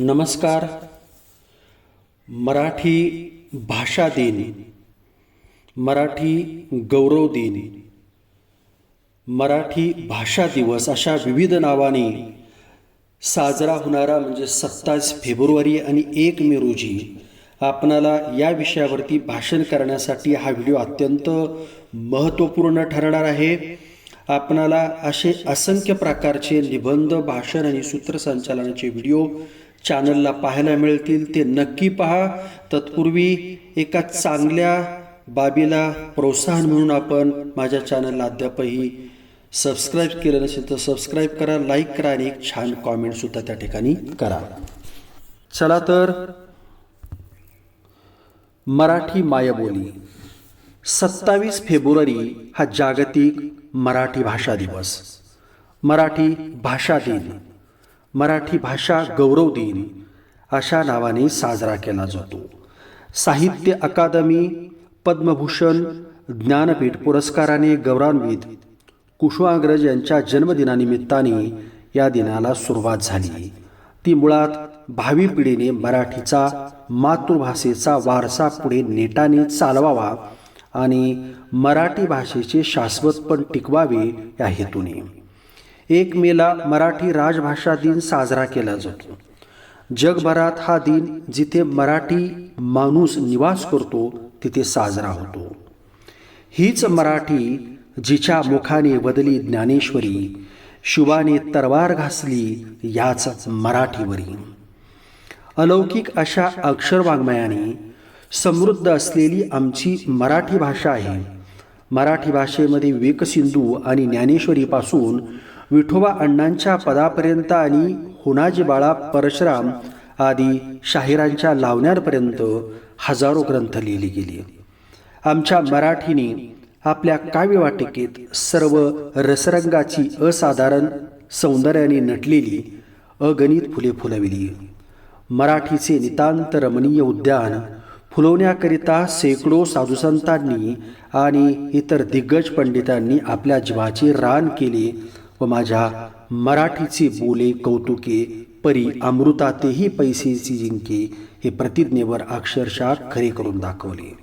नमस्कार. मराठी भाषा दिन. मराठी गौरव दिन. मराठी भाषा दिवस अशा विविध नावाने साजरा होणारा म्हणजे सत्तावीस फेब्रुवारी आणि एक मे रोजी आपणाला या विषयावरती भाषण करण्यासाठी हा व्हिडिओ अत्यंत महत्त्वपूर्ण ठरणार आहे. आपणाला असे असंख्य प्रकारचे निबंध भाषण आणि सूत्रसंचालनाचे व्हिडिओ चॅनलला पाहायला मिळतील ते नक्की पहा. तत्पूर्वी एका चांगल्या बाबीला प्रोत्साहन म्हणून आपण माझ्या चॅनलला अद्यापही सबस्क्राईब केलं नसेल तर सबस्क्राईब करा लाईक करा आणि एक छान कॉमेंटसुद्धा त्या ठिकाणी करा. चला तर मराठी मायबोली सत्तावीस फेब्रुवारी हा जागतिक मराठी भाषा दिवस. मराठी भाषा दिन. मराठी भाषा गौरव दिन अशा नावाने साजरा केला जातो. साहित्य अकादमी पद्मभूषण ज्ञानपीठ पुरस्काराने गौरवान्वित कुशवाग्रज यांच्या जन्मदिनानिमित्ताने या दिनाला सुरुवात झाली. ती मुळात भावी पिढीने मराठीचा मातृभाषेचा वारसा पुढे नेटाने चालवावा आणि मराठी भाषेचे शाश्वतपण टिकवावे या हेतूने. एक मेला मराठी राजभाषा दिन साजरा केला जातो. जगभरात हा दिन जिथे मराठी माणूस निवास करतो तिथे साजरा होतो. हीच मराठी जिच्या मुखाने बदली ज्ञानेश्वरी शिवाने तरवार घासली याच मराठीवरी. अलौकिक अशा अक्षरवाङ्मयाने समृद्ध असलेली आमची मराठी भाषा आहे. मराठी भाषेमध्ये वेकसिंधू आणि ज्ञानेश्वरीपासून विठोबा अण्णांच्या पदापर्यंत आणि होणाजी बाळा परशुराम आदी शाहिरांच्या लावण्यांपर्यंत हजारो ग्रंथ लिहिले गेले. आमच्या मराठीने आपल्या काव्यवाटिकेत सर्व रसरंगाची असाधारण सौंदर्याने नटलेली अगणित फुले फुलविली. मराठीचे नितांत रमणीय उद्यान फुलवण्याकरिता शेकडो साधुसंतांनी आणि इतर दिग्गज पंडितांनी आपल्या जीवाचे रान केले व माझ्या मराठीचे बोले कौतुके परी अमृतातेही पैसेची जिंके हे प्रतिज्ञेवर अक्षरशः खरे करून दाखवले.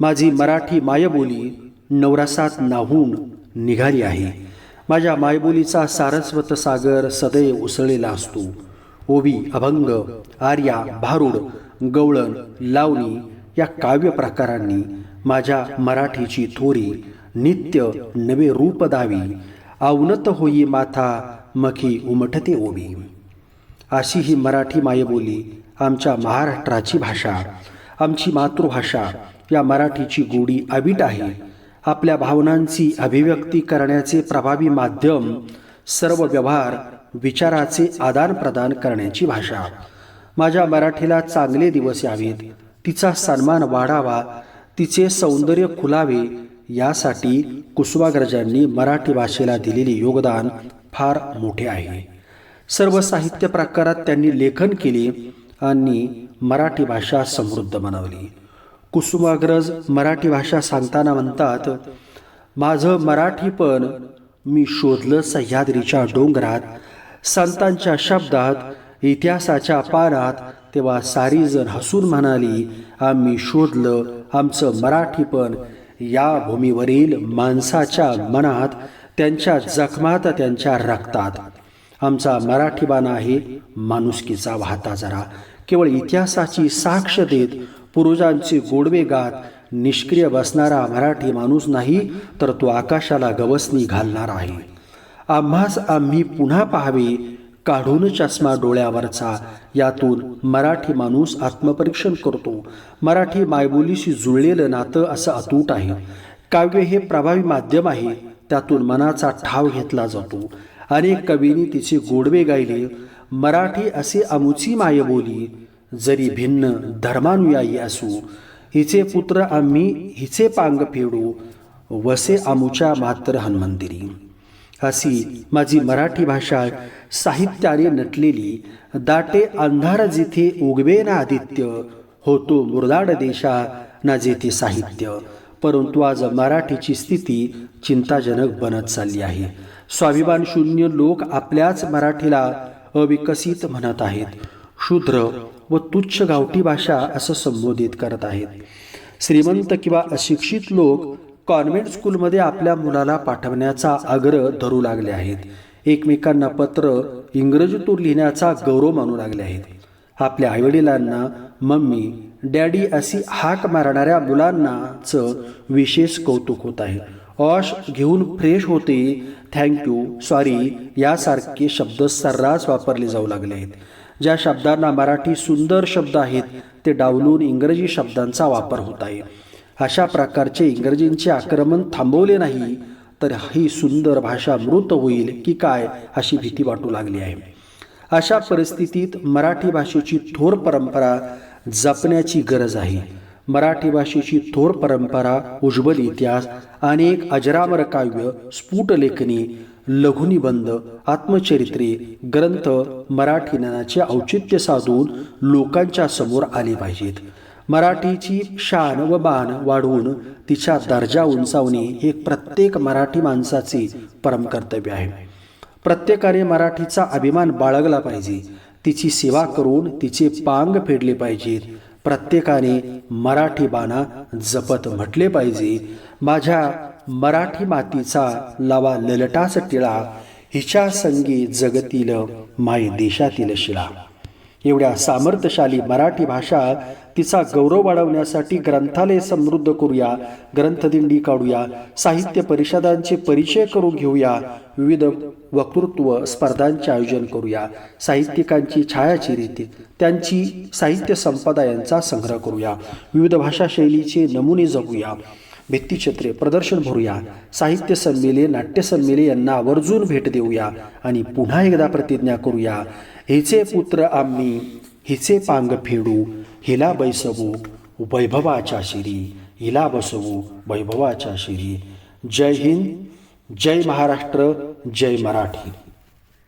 माझी मराठी मायबोली नवरासात नाहून निघाली आहे. माझ्या मायबोलीचा सारस्वत सागर सदैव उसळलेला असतो. ओवी अभंग आर्या भारुड गवळण लावणी या काव्य प्रकारांनी माझ्या मराठीची थोरी नित्य नवे रूप दावी. अवनत होई माथा मखी उमटते ओवी अशी ही मराठी मायबोली आमच्या महाराष्ट्राची भाषा आमची मातृभाषा. या मराठीची गोडी अवीट आहे. आपल्या भावनांची अभिव्यक्ती करण्याचे प्रभावी माध्यम सर्व व्यवहार विचाराचे आदानप्रदान करण्याची भाषा. माझ्या मराठीला चांगले दिवस यावेत. तिचा सन्मान वाढावा तिचे सौंदर्य खुलावे यासाठी कुसुमाग्रजांनी मराठी भाषेला दिलेले योगदान फार मोठे आहे. सर्व साहित्य प्रकारात त्यांनी लेखन केले आणि मराठी भाषा समृद्ध बनवली. कुसुमाग्रज मराठी भाषा सांगताना म्हणतात माझं मराठीपण मी शोधलं सह्याद्रीच्या डोंगरात संतांच्या शब्दात इतिहासाच्या पानात तेव्हा सारीजण हसून म्हणाली आम्ही शोधलं आमचं मराठीपण या भूमीवरील माणसाच्या मनात त्यांच्या जखमात त्यांच्या रक्तात. आमचा मराठी बाणा आहे माणुसकीचा वाहता जरा. केवळ इतिहासाची साक्ष देत पूर्वजांचे गोडवे गात निष्क्रिय बसणारा मराठी माणूस नाही तर तो आकाशाला गवसणी घालणार आहे. आम्हास आम्ही पुन्हा पाहावे काढून चष्मा डोळ्यावरचा. यातून मराठी माणूस आत्मपरीक्षण करतो. मराठी मायबोलीशी जुळलेलं नातं असं अतूट आहे. काव्य हे प्रभावी माध्यम आहे. त्यातून मनाचा ठाव घेतला जातो. अनेक कवींनी तिचे गोडवे गायले मराठी असे अमुची मायबोली जरी भिन्न धर्मानुयायी असू हिचे पुत्र आम्ही हिचे पांग फेडू वसे आमुच्या मात्र हनुमंदिरी अशी माझी मराठी भाषा साहित्याने नटलेली दाटे अंधार जिथे उगवे ना आदित्य होतो मुरदाड देशा ना जेथे साहित्य. परंतु आज मराठीची स्थिती चिंताजनक बनत चालली आहे. स्वाभिमान शून्य लोक आपल्याच मराठीला अविकसित म्हणत आहेत. शूद्र व तुच्छ गावठी भाषा असं संबोधित करत आहेत. श्रीमंत किंवा अशिक्षित लोक कॉन्व्हेंट स्कूलमध्ये आपल्या मुलाला पाठवण्याचा आग्रह धरू लागले आहेत. एकमेकांना पत्र इंग्रजीतून लिहिण्याचा गौरव मानू लागले आहेत. आपल्या आईवडिलांना मम्मी डॅडी अशी हाक मारणाऱ्या मुलांनाचं विशेष कौतुक होत आहे. ऑश घेऊन फ्रेश होते थँक्यू सॉरी यासारखे शब्द सर्रास वापरले जाऊ लागले आहेत. ज्या शब्दांना मराठी सुंदर शब्द आहेत ते डावलून इंग्रजी शब्दांचा वापर होत आहे. अशा प्रकारचे इंग्रजींचे आक्रमण थांबवले नाही तर ही सुंदर भाषा मृत होईल की काय अशी भीती वाटू लागली आहे. अशा परिस्थितीत मराठी भाषेची थोर परंपरा जपण्याची गरज आहे. मराठी भाषेची थोर परंपरा उज्ज्वल इतिहास अनेक अजरामर काव्य स्फुट लेखनी लघुनिबंध आत्मचरित्रे ग्रंथ मराठी ज्ञानाचे औचित्य साधून लोकांच्या समोर आले पाहिजेत. मराठीची शान व बाण वाढवून तिचा दर्जा उंचावणे हे प्रत्येक मराठी माणसाचे परमकर्तव्य आहे. प्रत्येकाने मराठीचा अभिमान बाळगला पाहिजे. तिची सेवा करून तिचे पांग फेडले पाहिजेत. प्रत्येकाने मराठी बाणा जपत म्हटले पाहिजे. माझ्या मराठी मातीचा लावा ललटास टिळा. हिच्या संगी जगतील माय देशातील शिळा. एवढ्या सामर्थ्यशाली मराठी भाषा तिचा गौरव वाढवण्यासाठी ग्रंथालय समृद्ध करूया ग्रंथदिंडी काढूया साहित्य परिषदांचे परिचय करून घेऊया विविध वक्तृत्व स्पर्धांचे आयोजन करूया साहित्यिकांची छायाचित्रे त्यांची साहित्य संपदा यांचा संग्रह करूया विविध भाषा शैलीचे नमुने जगूया. भित्तीचित्रे प्रदर्शन भरूया. साहित्य संमेले नाट्य संमेले यांना आवर्जून भेट देऊया आणि पुन्हा एकदा प्रतिज्ञा करूया. हिचे पुत्र आम्ही हिचे पांग फेडू हिला बैसवू वैभवाच्या शिरी हिला बसवू वैभवाच्या शिरी. जय हिंद जय महाराष्ट्र जय मराठी.